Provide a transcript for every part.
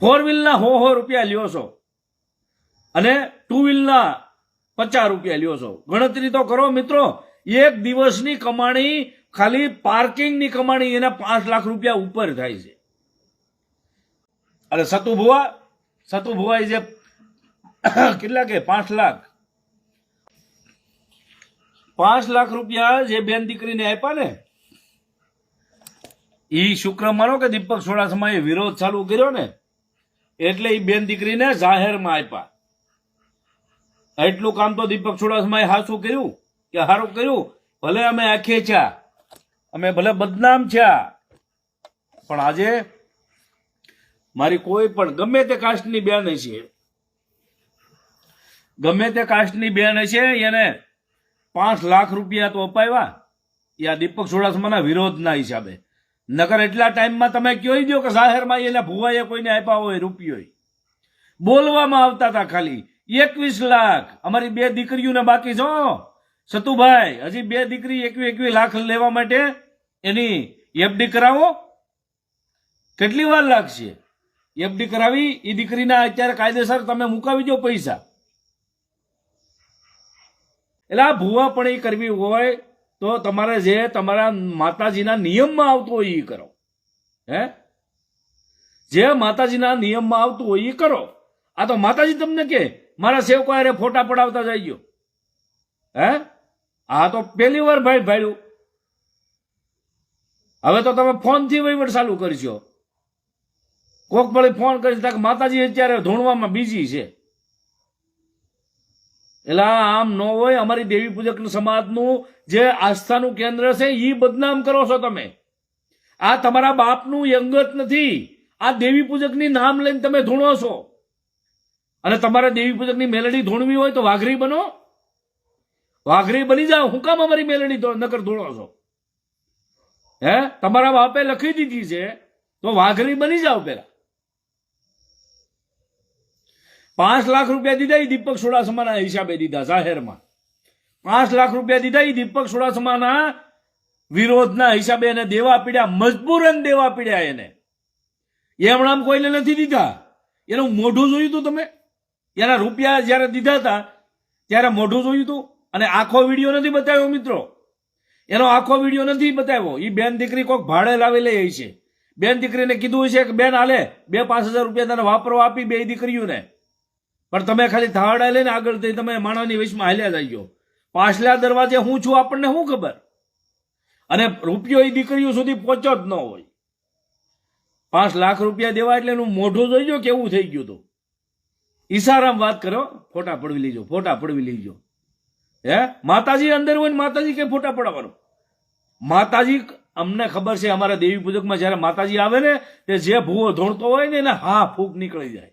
Four વ્હીલના હો હો રૂપિયા લ્યો છો. અને ટુ વ્હીલના પચાસ રૂપિયા લ્યો છો. ગણતરી તો કરો મિત્રો. એક દિવસની કમાણી, ખાલી પાર્કિંગની કમાણી એના પાંચ લાખ રૂપિયા ઉપર થાય છે. અરે સતુ ભુવા, સતુ જે કેટલા કે? પાંચ લાખ. પાંચ લાખ રૂપિયા જે બેન દીકરીને આપ્યા ને એ શુક્ર માનો કે દીપક સોડાસમાએ વિરોધ ચાલુ કર્યો ને એટલે એ બેન દીકરીને જાહેરમાં આપ્યા. એટલું કામ તો દીપક ચુડાસમાએ હાસું કર્યું કે સારું કર્યું. ભલે અમે આખે છ્યા અમે ભલે બદનામ છ્યા પણ આજે મારી કોઈ પણ, ગમે તે કાસ્ટની બેન હશે, ગમે તે કાસ્ટની બેન હશે, એને પાંચ લાખ રૂપિયા તો અપાવ્યા આ દીપક ચુડાસમાના વિરોધના હિસાબે. નકર એટલા ટાઈમમાં તમે કહી દો કે જાહેરમાં એના ભુવાએ કોઈને આપ્યા હોય રૂપિયો બોલવામાં આવતા હતા ખાલી, એકવીસ લાખ. અમારી બે દીકરીઓને બાકી છો? સતુભાઈ, હજી બે દીકરી એકવી એકવી લાખ લેવા માટે એની એફડી કરાવો. કેટલી વાર લાગશે? એફડી કરાવી એ દીકરીના અત્યારે કાયદેસર તમે મુકાવી દો પૈસા. એટલે આ ભૂવા પણ એ કરવી હોય તો તમારે જે તમારા માતાજીના નિયમમાં આવતું હોય એ કરો. હે? જે માતાજીના નિયમમાં આવતું હોય એ કરો. આ તો માતાજી તમને કે, મારા સેવકો હારે ફોટા પડાવતા જઈજો હે? આ તો પહેલી વાર ભાઈ ભાડ્યું. હવે તો તમે ફોનથી વહીવટ ચાલુ કરશો કોક ભલે ફોન કરી કે માતાજી અત્યારે ધૂણવામાં બીજી છે. એટલે આમ ન હોય, અમારી દેવી પૂજક સમાજનું જે આસ્થાનું કેન્દ્ર છે એ બદનામ કરો છો તમે. આ તમારા બાપનું યંગત નથી. આ દેવી પૂજકની નામ લઈને તમે ધૂણો છો. અને તમારે દેવી પૂજકની મેલડી ધૂણવી હોય તો વાઘરી બનો. વાઘરી બની જાઓ. હું કામ અમારી મેલડી નગર ધૂણો છો? હે? તમારા બાપે લખી દીધી છે. તો વાઘરી બની જાઓ પેલા. પાંચ લાખ રૂપિયા દીધા એ દીપક સોડાસમાના હિસાબે દીધા જાહેરમાં. પાંચ લાખ રૂપિયા દીધા એ દીપક સોડાસમાના વિરોધના હિસાબે એને દેવા પીડ્યા, મજબૂરન દેવા પીડ્યા એને. આમ કોઈને નથી દીધા. એનું મોઢું જોયું હતું તમે? એના રૂપિયા જ્યારે દીધા હતા, ત્યારે મોઢું જોયું હતું અને આખો વીડિયો નથી બતાવ્યો મિત્રો. એનો આખો વીડિયો નથી બતાવ્યો. એ બેન દીકરી કોઈક ભાડે લાવેલી લઈ છે. બેન દીકરીને કીધું છે કે, બેન, હાલે, બે પાંચ હજાર રૂપિયા તને વાપરવા આપી બે દીકરીઓને. પણ તમે ખાલી થાવડા લઈને આગળ જઈ તમે માણસની વચમાં હાલ્યા જઈયો પાછલા દરવાજે હું છું આપણને શું ખબર? અને રૂપિયો એ દીકરીઓ સુધી પહોંચ્યો જ ન હોય. પાંચ લાખ રૂપિયા દેવા એટલે એનું મોઢું જોઈજો કેવું થઈ ગયું હતું. ઈશારામ વાત કરો, ફોટા પડવી લીજો, ફોટા પડવી લીજો. હે? માતાજી અંદર હોય ને માતાજી કે ફોટા પડાવવાનો? માતાજી, અમને ખબર છે અમારા દેવી પૂજકમાં જ્યારે માતાજી આવે ને, તે જે ભૂવો ધોણતો હોય ને એને હા ફૂંક નીકળી જાય.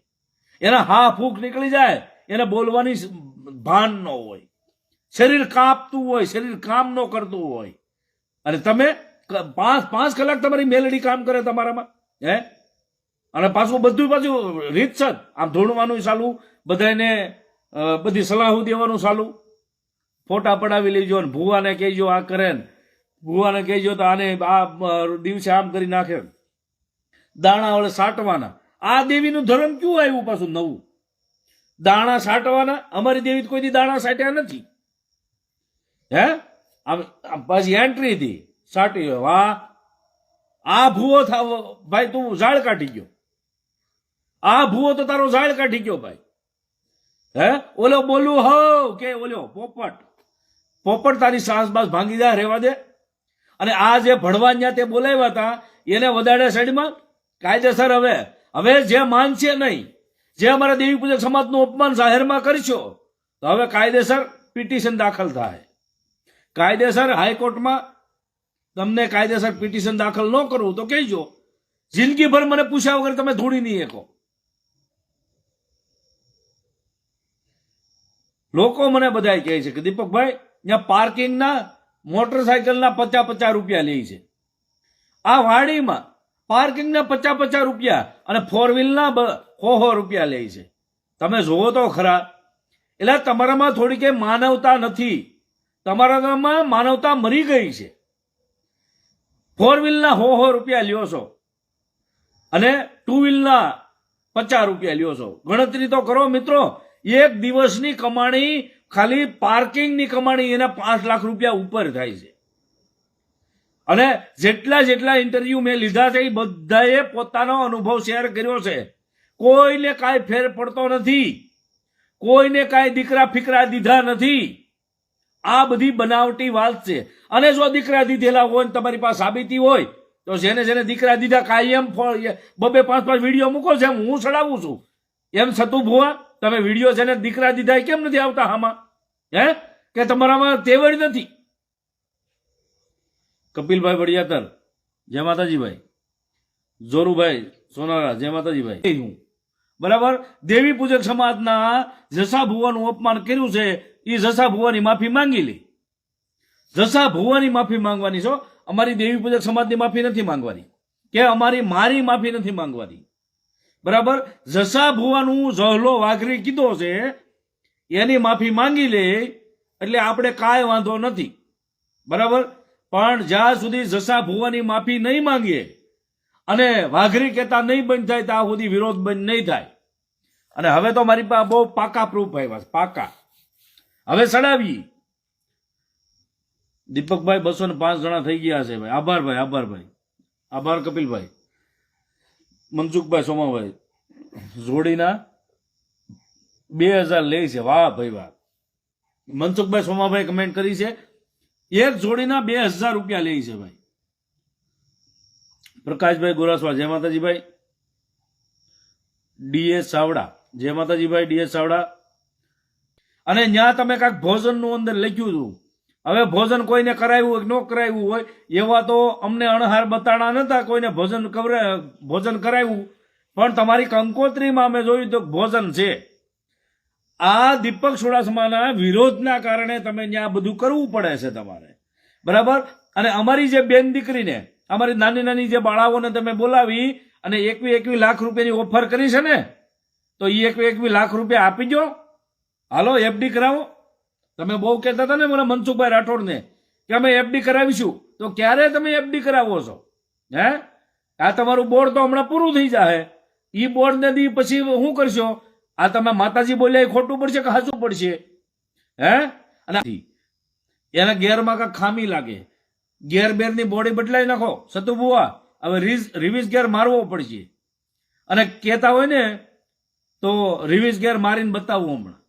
એના હા ફૂંક નીકળી જાય, એને બોલવાની ભાન ન હોય. શરીર કાપતું હોય, શરીર કામ ન કરતું હોય. અને તમે પાંચ પાંચ કલાક તમારી મેલડી કામ કરે તમારામાં, હે? અને પાછું બધું પાછું રીતસર. આમ ધોણવાનું ચાલુ બધાને બધી સલાહો દેવાનું ચાલુ. ફોટા પડાવી લેજો ને ભૂવાને કહેજો આ કરે ને. ભુવાને કહેજો તો આને આ દિવસે આમ કરી નાખે. દાણા વડે સાટવાના. આ દેવીનું ધર્મ ક્યું આવ્યું પાછું નવું? દાણા સાટવાના અમારી દેવી કોઈથી દાણા સાટ્યા નથી. હે? આમ પાછી એન્ટ્રી હતી. સાટી વાહ. આ ભૂવો ભાઈ, તું ઝાડ કાઢી ગયો. આ ભૂવો તો તારો ઝાડ કાઢી ગયો, ભાઈ. હે? ઓલો બોલું હવ કે ઓલો પોપટ. પોપટ તારી સાસ બાસ ભાંગી જાય રેવા દે. અને આ જે ભણવાન્યા તે બોલાવ્યા હતા, એને વધારે સાઈડમાં કાયદેસર હવે હવે જે માનશે નહીં, જે અમારા દેવી પૂજક સમાજનું અપમાન જાહેરમાં કરશો, તો હવે કાયદેસર પિટિશન દાખલ થાય. કાયદેસર હાઈકોર્ટમાં તમને કાયદેસર પિટિશન દાખલ ન કરવું, તો કહેજો, જિંદગીભર મને પૂછ્યા વગર તમે ધોડી નહીં શકો. લોકો મને બધા કહે છે કે દીપકભાઈ, ત્યાં પાર્કિંગના, મોટરસાયકલના પચાસ પચાસ રૂપિયા લે છે. આ વાડીમાં પાર્કિંગના પચાસ પચાસ રૂપિયા અને ફોર વ્હીલના સો સો રૂપિયા લે છે. તમે જોવો તો ખરા. એટલે તમારામાં થોડી કે માનવતા નથી. તમારામાં માનવતા મરી ગઈ છે. ફોર વ્હીલના સો સો રૂપિયા લ્યો છો. અને ટુ વ્હીલના પચાસ રૂપિયા લ્યો છો. ગણતરી તો કરો મિત્રો. એક દિવસની કમાણી ખાલી પાર્કિંગની કમાણી એના પાંચ લાખ રૂપિયા ઉપર થાય છે. અને જેટલા જેટલા ઇન્ટરવ્યુ મેં લીધા છે એ બધાએ પોતાનો અનુભવ શેર કર્યો છે. કોઈને કાંઈ ફેર પડતો નથી. કોઈને કાંઈ દીકરા ફીકરા દીધા નથી. આ બધી બનાવટી વાત છે. અને જો દીકરા દીધેલા હોય તમારી પાસે સાબિતી હોય, તો જેને જેને દીકરા દીધા કાયમ બબે પાંચ પાંચ વીડિયો મૂકો છે હું ચડાવું છું. એમ છતું ભુવા, તમે વીડિયો જેને દીકરા દીધા કેમ નથી આવતા આમાં હે? કે તમારામાં તેવડ નથી. કપિલભાઈ વડિયાતર, જય માતાજીભાઈ. જોરુભાઈ સોનારા, જય માતાજીભાઈ. હું. બરાબર? દેવી પૂજક સમાજના જસા ભુવાનું અપમાન કર્યું છે એ જસા ભુવાની માફી માંગી લે. જસા ભુવાની માફી માંગવાની છો અમારી દેવી પૂજક સમાજની માફી નથી માંગવાની. કે અમારી મારી માફી નથી માંગવાની. બરાબર? જસા ભુવાનું જહલો વાઘરી કીધો છે, એની માફી માંગી લે, એટલે આપણે કાંઈ વાંધો નથી. બરાબર? પણ જ્યાં સુધી જસા ભુવાની માફી નહીં માંગીએ અને વાઘરી કહેતા નહીં બંધ થાય ત્યાં સુધી વિરોધ બંધ નહીં થાય. અને હવે તો મારી પાસે બહુ પાકા પ્રૂફ આવ્યા છે, પાકા. હવે સડાવી દીપકભાઈ બસો ને પાંચ જણા થઈ ગયા છે ભાઈ. આભાર ભાઈ આભાર ભાઈ આભાર કપિલભાઈ. મનસુખભાઈ સોમાભાઈ. જોડીના બે હજાર લે છે. વાહ ભાઈ વાહ. મનસુખભાઈ સોમાભાઈ કમેન્ટ કરી છે. એક જોડીના બે હજાર રૂપિયા લે છે ભાઈ. પ્રકાશભાઈ ગોરાસવા, જય માતાજીભાઈ. ડીએસ સાવડા, જય માતાજીભાઈ ડીએ સાવડા. અને ત્યાં તમે કાંઈક ભોજનનું અંદર લખ્યું હતું. હવે ભોજન કોઈને કરાવ્યું હોય ન કરાવ્યું હોય, એવા તો અમને અણહાર બતાડા નતા કોઈને ભોજન ભોજન કરાવ્યું. પણ તમારી કંકોત્રીમાં અમે જોયું તો ભોજન છે. આ દીપક ચુડાસમાના વિરોધના કારણે તમે ત્યાં બધું કરવું પડે છે તમારે. બરાબર? અને અમારી જે બેન દીકરીને, અમારી નાની નાની જે બાળાઓને તમે બોલાવી અને એકવી એકવી લાખ રૂપિયાની ઓફર કરી છે ને, તો એ એકવી એકવી લાખ રૂપિયા આપી દો. હાલો, એફડી કરાવો. તમે બહુ કહેતા હતા ને મને મનસુખભાઈ રાઠોડને કે અમે એફડી કરાવીશું. તો ક્યારે તમે એફડી કરાવો છો? હે? આ તમારું બોર્ડ તો હમણાં પૂરું થઈ જાય એ બોર્ડને દી પછી શું કરશો? આ તમે માતાજી બોલ્યા એ ખોટું પડશે કે હાચું પડશે? હે? અને એને ગેરમાં કાંઈક ખામી લાગે. ગેર બેરની બોડી બદલાઈ નાખો સતુભુવા હવે રિવિઝ ગેર મારવો પડશે. અને કહેતા હોય ને, તો રિવિઝ ગેર મારીને બતાવવું હમણાં.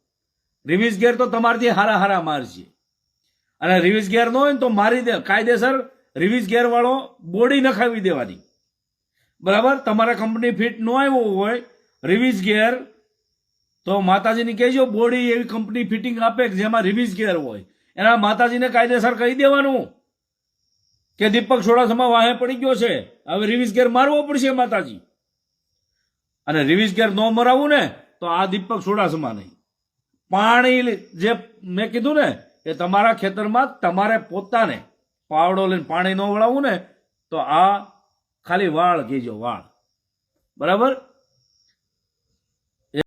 રિવિઝ ગેર તો તમારથી હારા હારા મારશે. અને રિવિઝ ગેર ન હોય ને તો મારી દે, કાયદેસર રિવિઝ ગેર વાળો બોડી નખાવી દેવાની. બરાબર? તમારા કંપની ફિટ ન આવ્યો હોય, રિવિઝ ગેર તો માતાજીને કહેજો, બોડી એવી કંપની ફિટિંગ આપે જેમાં રિવિઝ ગેર હોય. એના માતાજીને કાયદેસર કહી દેવાનું કે દીપક સોડાસમાં વાહે પડી ગયો છે. હવે રિવિઝ ગેર મારવો પડશે માતાજી. અને રિવિઝ ગેર ન મરાવું ને, તો આ દીપક સોડાસમાં નહીં. પાણી જે મેં કીધું ને, એ તમારા ખેતરમાં તમારે પોતાને પાવડો લઈને પાણી ન વળાવવું ને, તો આ ખાલી વાળ કહેજો, વાળ. બરાબર?